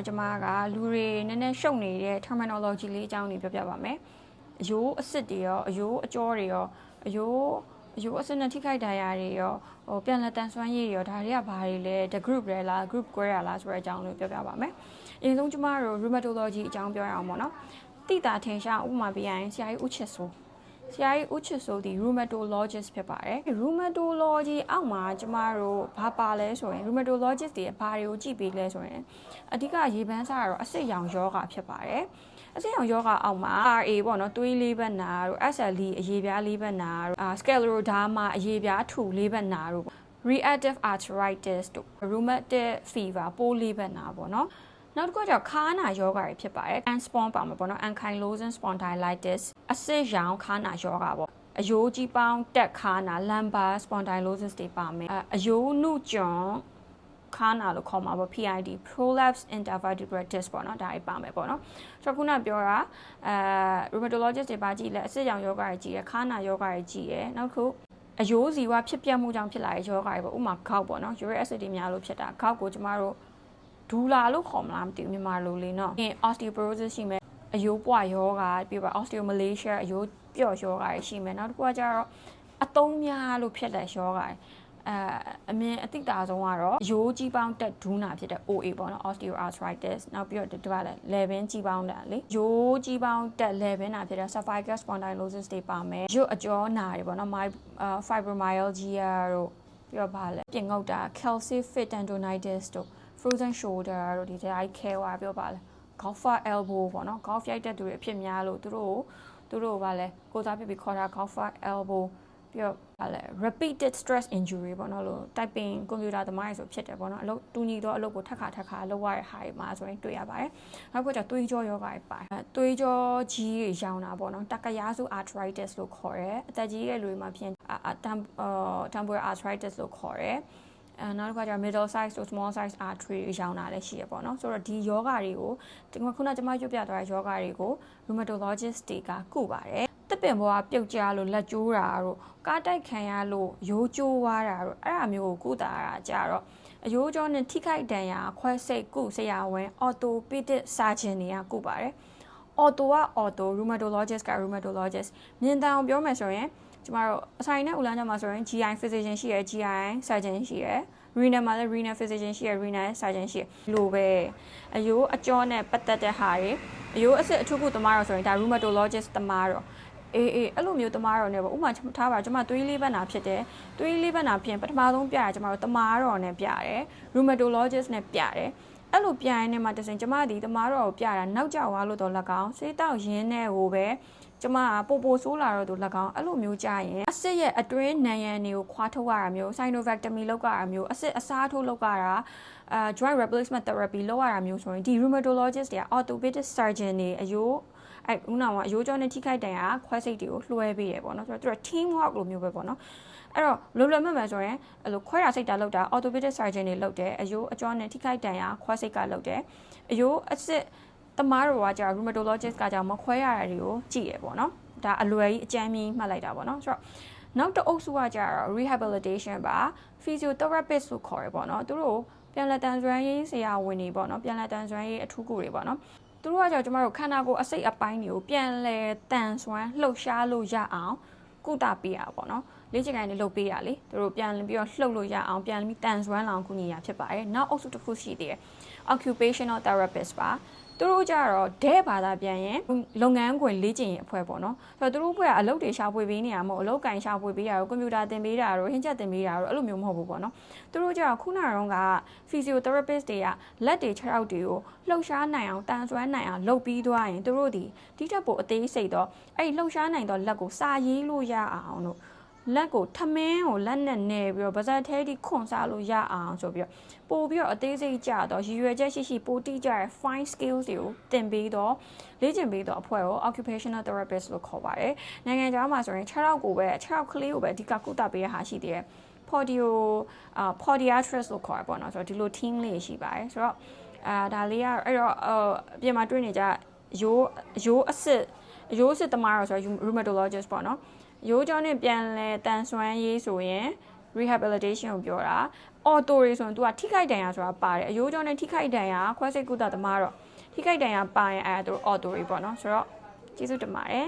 တော့ကျွန်မကလူတွေနည်းနည်းရှုပ်နေတဲ့ terminology လေးအကြောင်းတွေပြောပြပါမယ်အယိုးအစစ်တွေရောအယိုးအကျော်တွေရောအယိုးအယိုးအစစ်နဲ့ထိခိုက်ဒဏ်ရာတွေရောဟိုပြန်လက်တန်ဆွမ်းရည်တွေရောဒါတွေကဘာတွေလဲ the group လဲလား group ကွဲရလားဆိုတဲ့အကြောင်းလေးပြောပြပါမယ်အရင်ဆုံးကျွန်မတို့ rheumatology အကြောင်းပြောရအောင်ပေါ့နော်တိတာထင်ရှားဥပမာပြရရင်ဆရာကြီးဦးချစ်စိုး ဆရာကြီးဦးချစ်စိုးဒီ rheumatologist ဖြစ်ပါတယ် rheumatology အောက်မှာကျမတို့ဘာပါလဲဆိုရင် rheumatologist တွေဘာတွေကိုကြည့်ပေးလဲဆိုရင်အဓိကရေပန်းစားကတော့အစစ်ရောင်ယောဂဖြစ်ပါတယ်အစိမ်းရောင်ယောဂအောက်မှာ RA ပေါ့နော်သွေးလေးဘက်နာတို့ SLE အရေပြားလေးဘက်နာတို့ scleroderma အရေပြားထူလေးဘက်နာတို့ reactive arthritis တို့ rheumatic fever ပိုးလေးဘက်နာပေါ့နော် နောက်တစ်ခုကျတော့ခါးနာယောဂါတွေဖြစ်ပါတယ် anspon ပါမှာပေါ့နော် ankylosing spondylitis အစစ်ရောင်ခါးနာယောဂါပေါ့အယိုးကြီးပေါင်းတက်ခါနာ lumbar spondylosis တွေပါမယ်အယိုးနုကျွန်ခါနာလို့ခေါ်မှာပေါ့ PID prolapse intervertebral disc ပေါ့နော်ဒါတွေပါမယ်ပေါ့နော်ဆိုတော့ခုနပြောတာအဲ rheumatologist တွေပါကြည့်လဲအစစ်ရောင်ယောဂါတွေကြည့်ရခါနာယောဂါတွေကြည့်ရနောက်တစ်ခုအယိုးစီဝဖြစ်ပြမှုကြောင့်ဖြစ်လာတဲ့ယောဂါတွေပေါ့ဥမာခေါက်ပေါ့နော် uric acid တွေများလို့ဖြစ်တာခေါက်ကိုကျမတို့ ဒူလာလို့ခေါ်မလားမသိဘူးမြန်မာလိုလေးနော် osteoporosis ရှိမယ်အယိုးပွားယောဂါပြီးပါ osteomalacia အယိုးပြော့ယောဂါတွေရှိမယ်နောက်တစ်ခုကကျတော့အသုံးများလို့ဖြစ်တဲ့ယောဂါတွေအဲအမြင်အသိတာဆုံးကတော့ရိုးကြီးပေါင်းတက်ဒူးနာဖြစ်တဲ့ OA ပေါ့နော် osteoarthritis နောက်ပြီးတော့ဒီကလည်း level ကြီးပေါင်းတာလေရိုးကြီးပေါင်းတက် level နာဖြစ်တဲ့ cervical spondylosis တွေပါမယ်ရုပ်အကျောနာတွေပေါ့နော် fibromyalgia တို့ပြီးတော့ဗာလဲပြင်ငုတ်တာ calcific tendonitis တို့ frozen shoulder တို့ဒီတိုင်း care ဝါပြောပါလဲ golfer elbow ပေါ့နော် golf ရိုက်တဲ့သူတွေအဖြစ်များလို့သူတို့သူတို့ဗာလဲကိုစားပြပြီးခေါ်တာ golfer elbow ပြီးတော့ဗာလဲ repeated stress injury ပေါ့နော်လို့ typing ကွန်ပျူတာသမားတွေဆိုဖြစ်တယ်ပေါ့နော်အလုပ်တူညီတော့အလုပ်ကိုထက်ခါထက်ခါလုပ်ရတဲ့ဟာတွေမှာဆိုရင်တွေ့ရပါတယ်နောက်တစ်ခုကျသွေးကြောယောဂတွေပါတယ်သွေးကြောကြီးတွေရောင်တာပေါ့နော်တက္ကရာစု arthritis လို့ခေါ်တယ်အသက်ကြီးတဲ့လူတွေမှာဖြစ် temporal arthritis လို့ခေါ်တယ် အဲနောက်တစ်ခါကျ middle size ဆို small size artery ရောင်းတာလည်းရှိရပေါ့နော်ဆိုတော့ဒီယောဂတွေကိုဒီမှာခုနကျွန်မရွတ်ပြသွားတဲ့ယောဂတွေကို rheumatologist တွေကကုပါတယ်တစ်ပင်ပေါ်ကပြုတ်ကျလို့လက်ကျိုးတာတို့ကားတိုက်ခံရလို့ရိုးကျိုးသွားတာတို့အဲ့အမျိုးကိုကုတာတာကြတော့အယိုးကြောနဲ့ထိခိုက်ဒဏ်ရာခွဲစိတ်ကုဆရာဝန် orthopedic surgeon တွေကကုပါတယ် ortho က ortho rheumatologist က rheumatologist မြင်တန်အောင်ပြောမယ်ဆိုရင် ကျမတို့အဆိုင်နဲ့ဦးလန်းကျောင်းမှာဆိုရင် GI physician ရှိရယ် GI surgeon ရှိရယ် renal မှာလည်း renal physician ရှိရယ် renal surgeon ရှိရယ်လိုပဲအယိုးအကျောနဲ့ပတ်သက်တဲ့ဟာတွေအယိုးအစစ်အထုပ်ကုသမားတော့ဆိုရင်ဒါ rheumatologist သမားတော့အေးအေးအဲ့လိုမျိုးတမားတော်နဲ့ပေါ့ဥမာထားပါကျွန်မသွေးလေးဘက်နာဖြစ်တယ်သွေးလေးဘက်နာဖြစ်ရင်ပထမဆုံးပြရကျွန်မတို့တမားတော်နဲ့ပြတယ် rheumatologist နဲ့ပြတယ်အဲ့လိုပြရင်နဲ့မှတစင်ကျွန်မဒီတမားတော်ကိုပြတာနောက်ကျသွားလို့တော့၎င်းစေးတောက်ရင်းနဲ့ဟိုပဲ ကျမကပိုပိုဆိုးလာတော့သူ၎င်းအဲ့လိုမျိုးကြရင်အစစ်ရဲ့အတွင်းနံရံတွေကိုခွာထုတ်ရတာမျိုး synovectomy လုပ်ရတာမျိုးအစစ်အစားထိုးလုပ်ရတာအာ joint replacement therapy လုပ်ရတာမျိုးဆိုရင်ဒီ rheumatologist တွေက orthopedic surgeon တွေအယိုးအဲဦးနာကအယိုးကြောနဲ့ထိခိုက်တန်ရာခွဲစိတ်တွေကိုလွှဲပေးရပေါ့နော်ဆိုတော့သူက team work လိုမျိုးပဲပေါ့နော်အဲ့တော့လွယ်လွယ်မဲ့မဲ့ဆိုရင်အဲ့လိုခွဲတာစိတ်တာလောက်တာ orthopedic surgeon တွေလုပ်တယ်အယိုးအကျောနဲ့ထိခိုက်တန်ရာခွဲစိတ်ကလုပ်တယ်အယိုးအစစ် တမားတော်ကကြာ rheumatologist ကကြာမခွဲရတာတွေကိုကြည့်ရပေါ့နော်ဒါအလွယ်ကြီးအကြမ်းမြင်မှတ်လိုက်တာပေါ့နော်ဆိုတော့နောက်တစ်အုပ်စုကကြာတော့ rehabilitation ပါ physiotherapist လို့ခေါ်ရပေါ့နော်သူတို့ပြန်လက်တန်စွမ်းရေးဆရာဝန်တွေပေါ့နော်ပြန်လက်တန်စွမ်းရေးအထူးကူတွေပေါ့နော်သူတို့ကကြောင့်ကျမတို့ခန္ဓာကိုယ်အစိတ်အပိုင်းတွေကိုပြန်လဲတန်ဆွမ်းလှုပ်ရှားလို့ရအောင်ကုသပေးရပါတော့ လေ့ကျင့်ခန်းတွေလုပ်ပေးရလေသူတို့ပြန်ပြီးတော့လှုပ်လို့ရအောင်ပြန်ပြီးတန်ဆွမ်းလောင်ကုညီရဖြစ်ပါတယ်နောက်အုပ်စုတစ်ခုရှိသေးတယ် occupational therapist ပါသူတို့ကြတော့ဒဲဘာသာပြန်ရင်လုပ်ငန်းခွင်လေ့ကျင့်ရေးအဖွဲ့ပေါ့နော်ဆိုတော့သူတို့အဖွဲ့ကအလုပ်တွေရှာဖွေပေးနေရမို့အလုပ်ကင်ရှာဖွေပေးတာတို့ကွန်ပျူတာသင်ပေးတာတို့ဟင်းချက်သင်ပေးတာတို့အဲ့လိုမျိုးမဟုတ်ဘူးပေါ့နော်သူတို့ကြတော့ခုနကတော့က physiotherapist တွေကလက်တွေခြေထောက်တွေကိုလှုပ်ရှားနိုင်အောင်တန်ဆွမ်းနိုင်အောင်လုပ်ပြီးသွားရင်သူတို့ဒီတိတက်ပိုအသေးစိတ်တော့အဲ့ဒီလှုပ်ရှားနိုင်တော့လက်ကိုစာရေးလို့ရအောင်လို့ လက်ကိုထမင်းကိုလက်နဲ့နေပြီးတော့ဗဇက်သေးတိခွန်စားလို့ရအောင်ဆိုပြီးတော့ပို့ပြီးတော့အသေးစိတ်ကြတော့ရည်ရွယ်ချက်ရှိရှိပိုတိကြတဲ့ fine skills တွေကိုသင်ပေးတော့လေ့ကျင့်ပေးတော့အဖွဲ့ကို occupational therapist လို့ခေါ်ပါတယ်နိုင်ငံခြားမှာဆိုရင်6ရောက်ကိုပဲ6ရောက်ကလေးကိုပဲအဓိကကုသပေးရဟာရှိသေးတယ် podio အာ podiatrist လို့ခေါ်ရပေါ့နော်ဆိုတော့ဒီလို team လေးရှိပါတယ်ဆိုတော့အာဒါလေးကအဲ့တော့အပြင်မှာတွေ့နေကြရိုးရိုးအစစ်ရိုးစစ်သမားတော့ဆိုတော့ rheumatologist ပေါ့နော် ရိုးကြောနဲ့ပြန်လဲတန်ဆွမ်းရေးဆိုရင် rehabilitation ကိုပြောတာ auto တွေဆိုရင် तू ကထိခိုက်ဒဏ်ရာဆိုတာပါတယ်အယိုးကြောနဲ့ထိခိုက်ဒဏ်ရာခွဲစိတ်ကုသသမားတော့ထိခိုက်ဒဏ်ရာပါရင်အဲ့ဒါသူ auto တွေပေါ့နော်ဆိုတော့ကျေးဇူးတင်ပါတယ်